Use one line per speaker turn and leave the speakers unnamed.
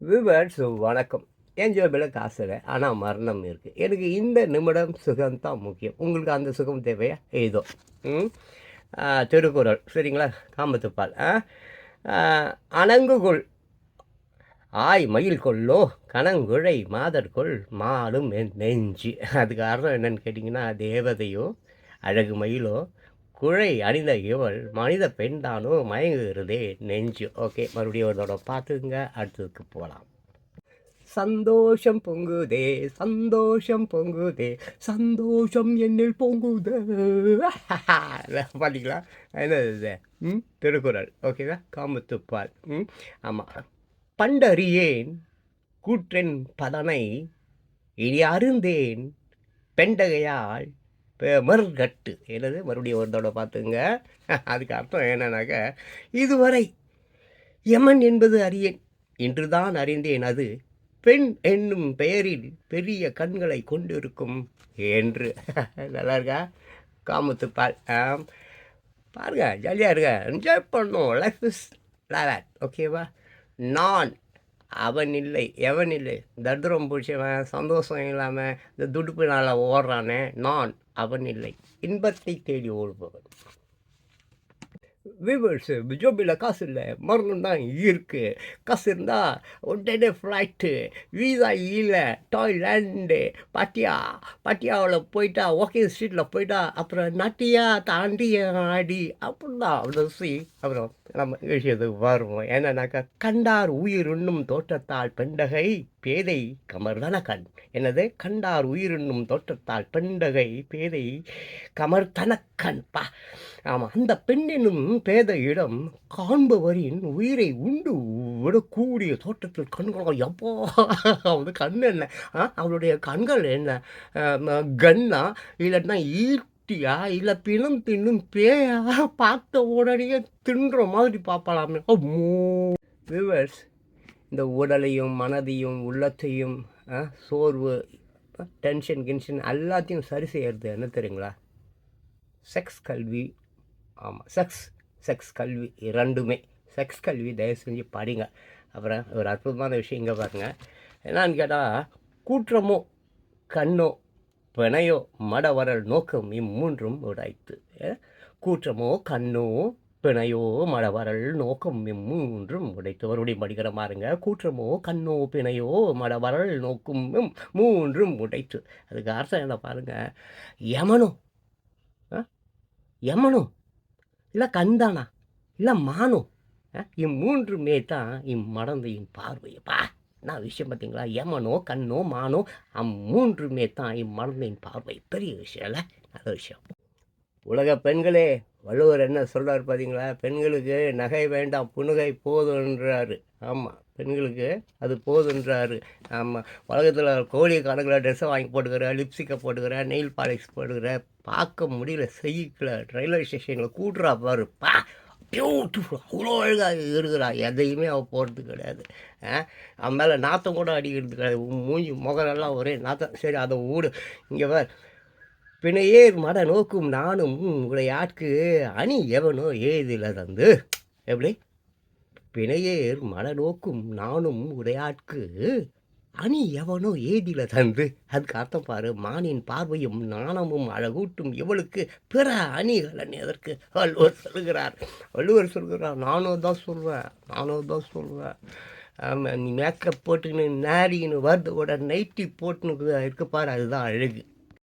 Viewers வணக்கம். என் ஜோபியில் காசு இல்லை ஆனால் மரணம் இருக்குது எனக்கு இந்த நிமிடம் சுகம் தான் முக்கியம். உங்களுக்கு அந்த சுகம் தேவையா? ஏதோ. ம்? திருக்குறள். சரிங்களா? காமத்துப்பால் ஆ? அணங்குகொள். ஆய் மயில் கொள்ளோ கணங்குழை மாதர்கொள் மாலும் என் நெஞ்சு. அதுக்கு அர்த்தம் என்னன்னு கேட்டிங்கன்னா தேவதையோ அழகு மயிலோ குழை அணிந்த இவள் மனித பெண்தானோ மயங்குகிறதே நெஞ்சு. ஓகே மறுபடியும் ஒரு தடவை பார்த்துங்க அடுத்ததுக்கு போகலாம். சந்தோஷம் பொங்குதே சந்தோஷம் பொங்குதே சந்தோஷம் என்னில் பொங்குதே. பார்த்தீங்களா என்னது இது? ம் திருக்குறள். ஓகேவா? காமத்துப்பால். ம் ஆமாம் பண்டறியேன் கூற்றென் பதனை இனி அருந்தேன் பெண்டகையால் பெமர்கட்டு. என்னது? மறுபடியும் ஒரு தடவை பார்த்துங்க அதுக்கு அர்த்தம் என்னன்னாக்க இதுவரை யமன் என்பது அறியேன் இன்றுதான் அறிந்தேன் அது பெண் என்னும் பெயரில் பெரிய கண்களை கொண்டிருக்கும் என்று. நல்லா இருக்கா? காமத்துப்பால் ஆம். பாருங்க ஜாலியாக இருங்க. என்ஜாய் பண்ணும். லைஃப் இஸ் லேட் ஓகேவா நான் அவன் இல்லை எவன் இல்லை. தத்ரம் பிடிச்சவன் சந்தோஷம் இல்லாமல் இந்த துடுப்பினால் ஓடுறானே. நான் அவன் இல்லை. இன்பத்தை தேடி ஓடுபவன். விவர்ஸு ஜோபியில் காசு இல்லை மரணம் தான் இருக்குது காசு இருந்தால் உடனே ஃப்ளைட்டு வீசா இல்லை டாய்லேண்டு பாட்டியா பாட்டியாவில் போயிட்டா வாக்கிங் ஸ்ட்ரீட்டில் போயிட்டா அப்புறம் நட்டியா தாண்டி ஆடி அப்படின்னா அவ்வளோ சி. அப்புறம் நம்ம விஷயத்துக்கு வருவோம். என்னன்னாக்கா கண்டார் உயிர் உண்ணும் தோட்டத்தால் பெண்டகை. பேதை கமர்தன கண் என்னது கண்டார் உயிரின்னும் தோற்றத்தால் பெண்டகை பேதை கமர்தன கண் பா. ஆமாம் அந்த பெண்ணினும் பேதையிடம் காண்பவரின் உயிரை உண்டு விடக்கூடிய தோற்றத்தில் கண்கள் எப்போ அவனது கண் என்ன? ஆ, அவளுடைய கண்கள் என்ன? கண்ணா? கன்னா இல்லைன்னா ஈட்டியா? இல்லை பிணம் தின்னும் பேயா? பார்த்த உடனே தின்ற மாதிரி பார்ப்பலாமே. அம்மோ. விவர்ஸ் இந்த உடலையும் மனதையும் உள்ளத்தையும் சோர்வு டென்ஷன் கின்ஷன் எல்லாத்தையும் சரி செய்கிறது என்ன தெரியுங்களா? செக்ஸ் கல்வி. ஆமாம் செக்ஸ் செக்ஸ் கல்வி இரண்டுமே. செக்ஸ் கல்வி தயவு செஞ்சு படிங்க. அப்புறம் ஒரு அற்புதமான விஷயம் இங்கே பாருங்கள் என்னன்னு கேட்டால் கூற்றமோ கண்ணோ பிணையோ மடவரல் நோக்கம் இம்மூன்றும் உடைத்து ஏ? கூற்றமோ கண்ணோ பிணையோ மடவரல் நோக்கம் மூன்றும் உடைத்து மறுபடியும் படிக்கிற பாருங்க கூற்றமோ கண்ணோ பிணையோ மடவரல் நோக்கும் மூன்றும் உடைத்து. அதுக்கு அர்த்தம் என்ன பாருங்க யமனோ ஆ? யமனோ இல்லை கந்தானா இல்லை மானோ ஆ? இம்மூன்றுமே தான் இம்மடந்தையின் பார்வையப்பா என்ன விஷயம் பார்த்தீங்களா? யமனோ கண்ணோ மானோ அம்மூன்றுமே தான் இம்மடந்தையின் பார்வை. பெரிய விஷயம் இல்லை? நல்ல விஷயம். உலக பெண்களே வள்ளுவர் என்ன சொல்கிறார் பார்த்தீங்களா பெண்களுக்கு நகை வேண்டாம் புனுகை போதுன்றாரு. ஆமாம் பெண்களுக்கு அது போதுன்றாரு. ஆமாம் உலகத்தில் கோடி கணக்கில் ட்ரெஸ்ஸை வாங்கி போட்டுக்கிற லிப்ஸ்டிக்கை போட்டுக்கிற நெயில் பாலிஷ் போட்டுக்கிற பார்க்க முடியல செய்யல. ரயில்வே ஸ்டேஷனில் கூட்டுறா பாரு. பா பியூட்டிஃபுல் அவ்வளோ அழகாக இருக்கிறா எதையுமே அவள் போகிறது கிடையாது. ஆ, அவன் மேலே நாத்தம் கூட அடிக்கிறது கிடையாது. மூஞ்சி முகரெல்லாம் ஒரே நாத்தம். சரி அதை ஊடு இங்கே பார். பிணையேர் மட நோக்கும் நானும் உடையாட்கு அணி எவனோ ஏதில தந்து எப்படி? பிணையேர் மட நோக்கும் நானும் உடையாட்கு அணி எவனோ ஏதில தந்து அதுக்கு அர்த்தம் பாரு மானின் பார்வையும் நாணமும் அழகூட்டும் இவளுக்கு பிற அணிகளன் எதற்கு வள்ளுவர் சொல்கிறார். வள்ளுவர் சொல்கிறார் நானும் தான் சொல்வேன் நானும் தான் சொல்வேன். ஆமாம் நீ மேக்கப் போட்டுக்கின்னு நேரின்னு வருது கூட நைட்டி போட்டுன்னு இருக்கு பாரு அதுதான் அழகு.